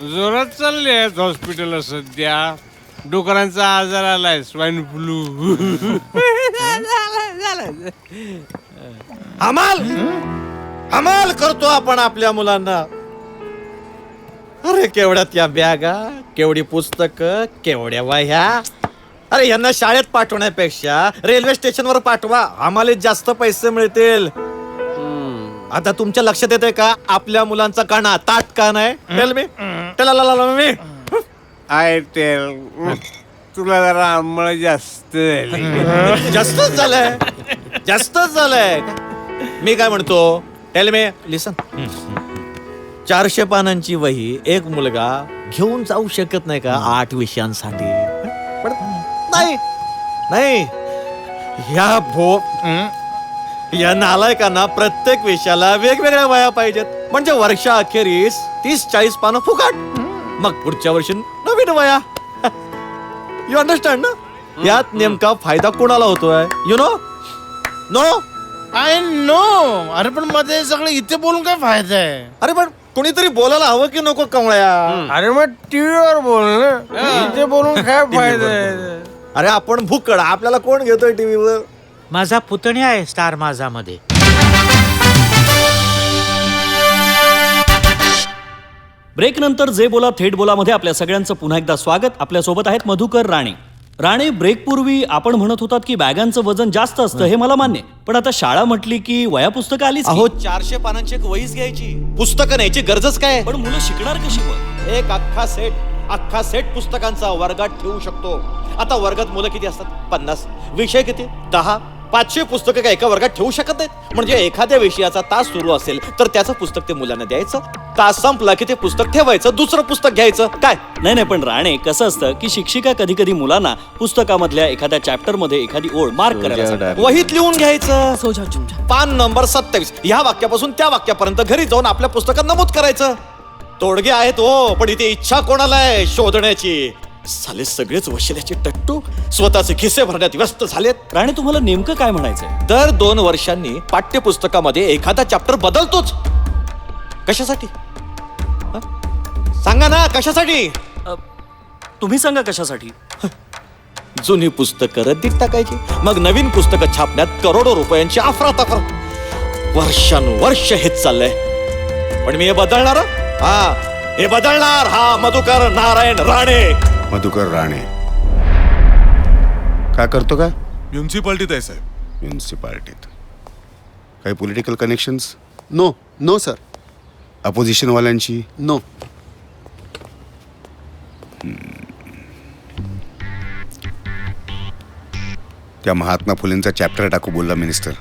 जोरात चालले आहेत हॉस्पिटलला सध्या. डुकरांचा आजार आलाय स्वाईन फ्लू. हमाल! हमाल करतो आपण आपल्या मुलांना. अरे केवढ्या त्या बॅगा केवढी पुस्तक केवढ्या वह्या. अरे यांना शाळेत पाठवण्यापेक्षा रेल्वे स्टेशनवर पाठवा. आम्हाला जास्त पैसे मिळतील. आता तुमच्या लक्षात येते का? आपल्या मुलांचा काना ताट का नाही? Tell me tell me. I tell तुला जरा आंमळ जास्त. जास्तच झालंय. जास्तच झालंय. मी काय म्हणतो? टेल मी लिसन चारशे पानांची वही एक मुलगा घेऊन जाऊ शकत नाही का आठ विषयांसाठी? पण नाही. नाही. ह्या भो या नालायकांना प्रत्येक विषयाला वेगवेगळ्या वया पाहिजेत. म्हणजे वर्षा अखेरीस तीस चाळीस पानं फुकट. मग पुढच्या वर्षी नवीन वया. यू अंडरस्टँड ना? यात नेमका फायदा कोणाला होतोय? You know no I know अरे पण मध्ये सगळं इथे बोलून काय फायदा आहे? अरे पण कोणीतरी बोलायला हवं की नको कमळ्या अरे मग टीव्हीवर बोल ना. इथे बोलून काय फायदा आहे? अरे आपण भुकड आपल्याला कोण घेतोय टीव्हीवर? माझा पुतणी आहे स्टार माझामध्ये. ब्रेक नंतर जे बोला थेट बोलामध्ये आपल्या सगळ्यांचं पुन्हा एकदा स्वागत. आपल्यासोबत आहेत मधुकर राणे. राणे ब्रेक पूर्वी आपण म्हणत होतात की बॅगांचं वजन जास्त असतं हे मला मान्य. पण आता शाळा म्हटली की वया पुस्तकं आलीच की. अहो चारशे पानांची एक वहीच घ्यायची. पुस्तकं न्यायची गरजच काय पण मुलं शिकणार कशी मग? एक अख्खा सेट अख्खा सेट पुस्तकांचा वर्गात ठेवू शकतो. आता वर्गात मुलं किती असतात? पन्नास. विषय किती? दहा. पाचशे पुस्तकं काय एका वर्गात ठेवू शकत नाहीत? म्हणजे एखाद्या विषयाचा तास सुरू असेल तर त्याचं पुस्तक ते मुलांना द्यायचं. तास संपला की ते पुस्तक ठेवायचं दुसरं पुस्तक घ्यायचं. काय? नाही नाही पण राणे कसं असतं की शिक्षिका कधी कधी मुलांना पुस्तकामधल्या एखाद्या चॅप्टरमध्ये एखादी ओळ मार्क करायला सांगतात. वहीत लिहून घ्यायचं. पान नंबर सत्तावीस. ह्या वाक्यापासून त्या वाक्यापर्यंत घरी जाऊन आपल्या पुस्तकात नमूद करायचं. तोडगे आहेत हो पण इथे इच्छा कोणाला आहे? शोधण्याची. साले सगळेच वशिल्याचे टट्टू स्वतःचे खिसे भरण्यात व्यस्त झालेत. राणे तुम्हाला नेमकं काय म्हणायचंय? दर दोन वर्षांनी पाठ्यपुस्तकामध्ये एखादा चॅप्टर बदलतोच. कशासाठी? हं? सांगा ना कशासाठी? तुम्ही सांगा कशासाठी? जुनी पुस्तकं रद्दीत टाकायची. मग नवीन पुस्तकं छापण्यात करोडो रुपयांची अफरातफर वर्षानुवर्ष हेच चाललंय. पण मी हे बदलणार हं? हा हे बदलणार हा मधुकर नारायण राणे. मधुकर राणे. काय करतो काय म्युन्सिपाल्टीत आहे साहेब. म्युन्सिपाल्टीत. काही political connections no no sir अपोजिशनवाल्यांची no त्या महात्मा फुलेंचा चॅप्टर टाकू बोलला मिनिस्टर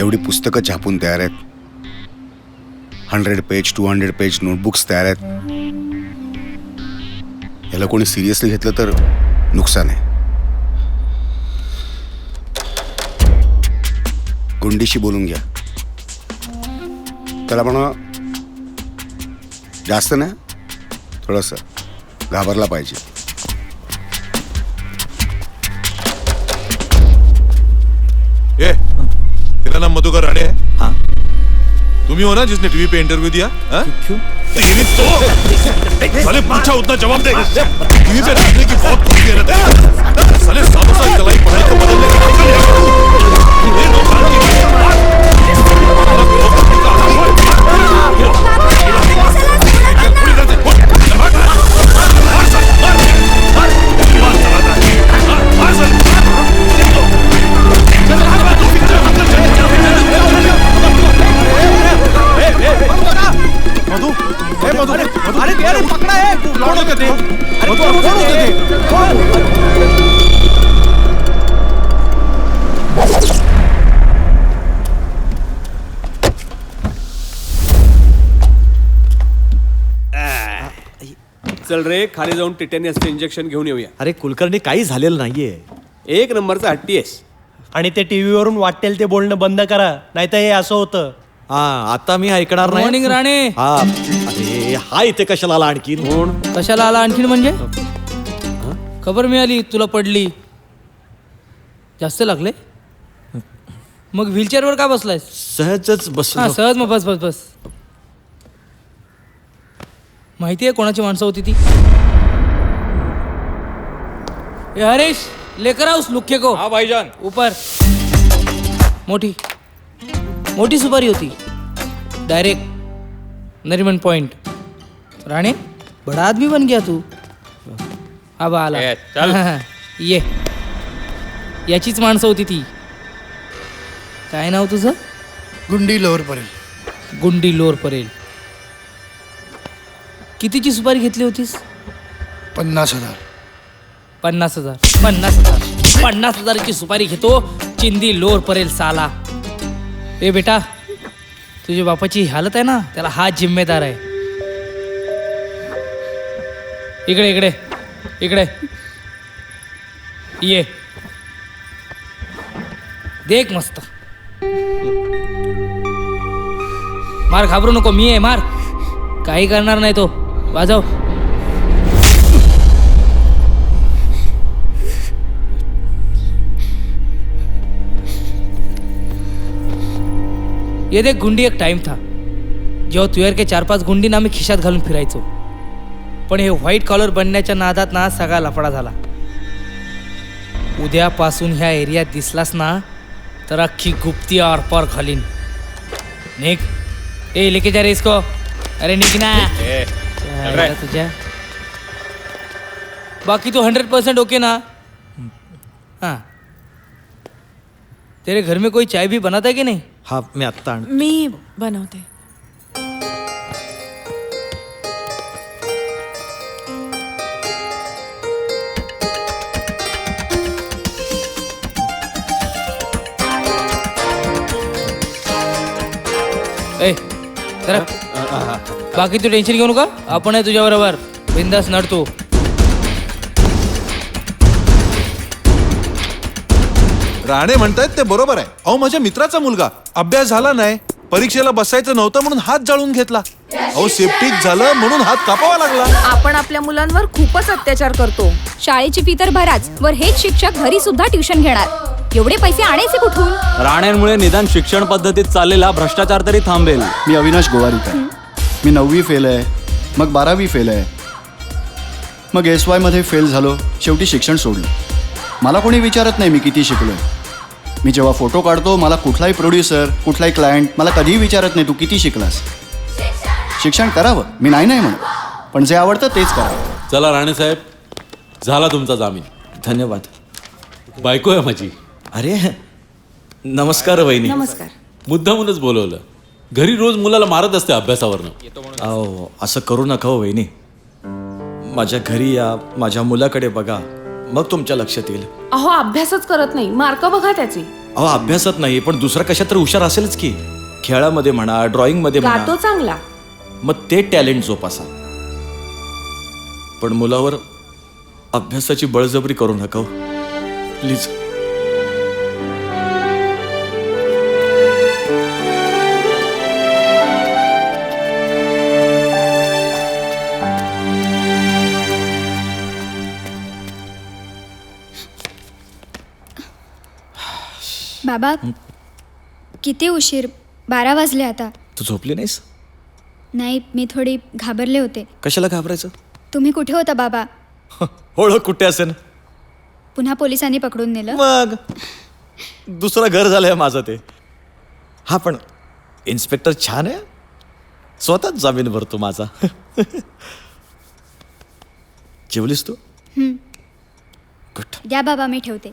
एवढी पुस्तकं छापून तयार आहेत. Hundred page two hundred page notebooks तयार आहेत. याला कोणी सिरियसली घेतलं तर नुकसान आहे. गुंडीशी बोलून घ्या. त्याला म्हणा जास्त नाही थोडंसं घाबरला पाहिजे. ए तेरा नाम मधुकर राणे है. तुम्ही हो ना जिसने टीवी पे इंटरव्यू दिया? हाँ? तेरी तो साले पूछा उतना जवाब दे टीवी से रहने की बहुत भूल गए रहते साले सालों साल कलाई पढ़ाई को बदलने की अक्ल है। ये दो की चल रे खाली जाऊन टिटेनियसचं इंजेक्शन घेऊन येऊया. अरे कुलकर्णी काही झालेलं नाहीये. एक नंबरचा हट्टी आहेस. आणि ते टीव्हीवरून वाटेल ते बोलणं बंद करा नाहीतर हे असं होतं. हा आता मी ऐकणार नाही. मॉर्निंग राणे. हा. अरे हा इथे कशाला आला आणखीन? कशाला आला आणखीन म्हणजे? खबर मिळाली तुला पडली. जास्त लागले? मग व्हीलचेअरवर का बसलायस? सहजच बस हा सहज मग बस बस बस. माहिती आहे कोणाची माणसं होती ती? ए हरीश लेकर आओ उस लुक्के को. हा भाईजान. ऊपर मोठी. मोठी सुपारी होती. डायरेक्ट नरीमन पॉइंट राणे बडा आदमी बन गया तू. आबा आला. ए, चल. ये. याचीच माणसं होती ती. काय नाव तुझं? गुंडी लोअर पर्यंत गुंडी लोर परेल कितीची सुपारी घेतली होतीस? पन्नास हजार. पन्नास हजार. पन्नास हजार. पन्नास हजाराची सुपारी घेतो. चिंदी लोर परेल साला. ए बेटा तुझ्या बापाची हालत आहे ना? त्याला हा जिम्मेदार आहे. इकडे इकडे इकडे. ये. देख मस्त. मार घाबरू नको. मी आहे मार. काही करणार नाही तो. वाजव. ये देख गुंडी एक टाइम था जेव्हा तुयर के चार पाच गुंडींना आम्ही खिशात घालून फिरायचो. पण हे व्हाईट कॉलर बनण्याच्या नादात ना सगळा लफडा झाला. उद्यापासून ह्या एरियात दिसलास ना तर अख्खी गुप्ती आरपार खालीन घालीन. निक ए लेके जा रे इसको. अरे निक ना. तुझ्या बाकी तो हंड्रेड परसेंट ओके ना। हाँ। तेरे घर में कोई चाय भी बनाता है कि नहीं? हाँ मैं आत्ता आण मी बनवते बाकी तू टेन्शन घेऊ नका. आपण आहे तुझ्या बरोबर बिंदास नडतो राणे म्हणतायत ते बरोबर आहे. अहो माझ्या मित्राचा मुलगा. अभ्यास झाला नाही. परीक्षेला बसायचं नव्हतं म्हणून हात जाळून घेतला. अहो सेफ्टिक झालं म्हणून हात कापावा लागला. आपण आपल्या मुलांवर खूपच अत्याचार करतो. शाळेची फी तर भराच वर हेच शिक्षक घरी सुद्धा ट्युशन घेणार. एवढे पैसे आणायचे कुठून? राण्यांमुळे निदान शिक्षण पद्धतीत चाललेला भ्रष्टाचार तरी थांबेल. मी अविनाश गोवारीकर. मी नववी फेल आहे. मग बारावी फेल आहे. मग एस वायमध्ये फेल झालो. शेवटी शिक्षण सोडलं. मला कोणी विचारत नाही मी किती शिकलो मी जेव्हा फोटो काढतो मला कुठलाही प्रोड्युसर कुठलाही क्लायंट मला कधीही विचारत नाही तू किती शिकलास? शिक्षण करावं. मी नाही नाही म्हणत. पण जे आवडतं तेच करावं. चला राणे साहेब झाला तुमचा जामीन. धन्यवाद. बायको आहे माझी. अरे नमस्कार वहिनी. नमस्कार. मुद्दामूनच बोलवलं. घरी रोज मुलाला मारत असते अभ्यासावरनं. अहो असं करू नका हो वहिनी. माझ्या घरी या माझ्या मुलाकडे बघा. मग तुमच्या लक्षात येईल. अहो अभ्यासच करत नाही. मार्क बघा त्याचे. अहो अभ्यासात नाही पण दुसरा कशात तर हुशार असेलच की. खेळामध्ये म्हणा ड्रॉइंगमध्ये गातो म्हणा चांगला. मग ते टॅलेंट जोपासा. पण मुलावर अभ्यासाची बळजबरी करू नका हो. प्लीज. बाबा किती उशीर? बारा वाजले आता. तू झोपली नाहीस? नाही मी थोडी घाबरले होते. कशाला घाबरायचं? तुम्ही कुठे होता बाबा? ओळख कुठे असेल? पुन्हा पोलिसांनी पकडून नेलं? मग? दुसरं घर झालंय माझं ते. हा पण इन्स्पेक्टर छान आहे? स्वतःच जामीन भरतो माझा. जेवलीस तू. गुड द्या बाबा मी ठेवते.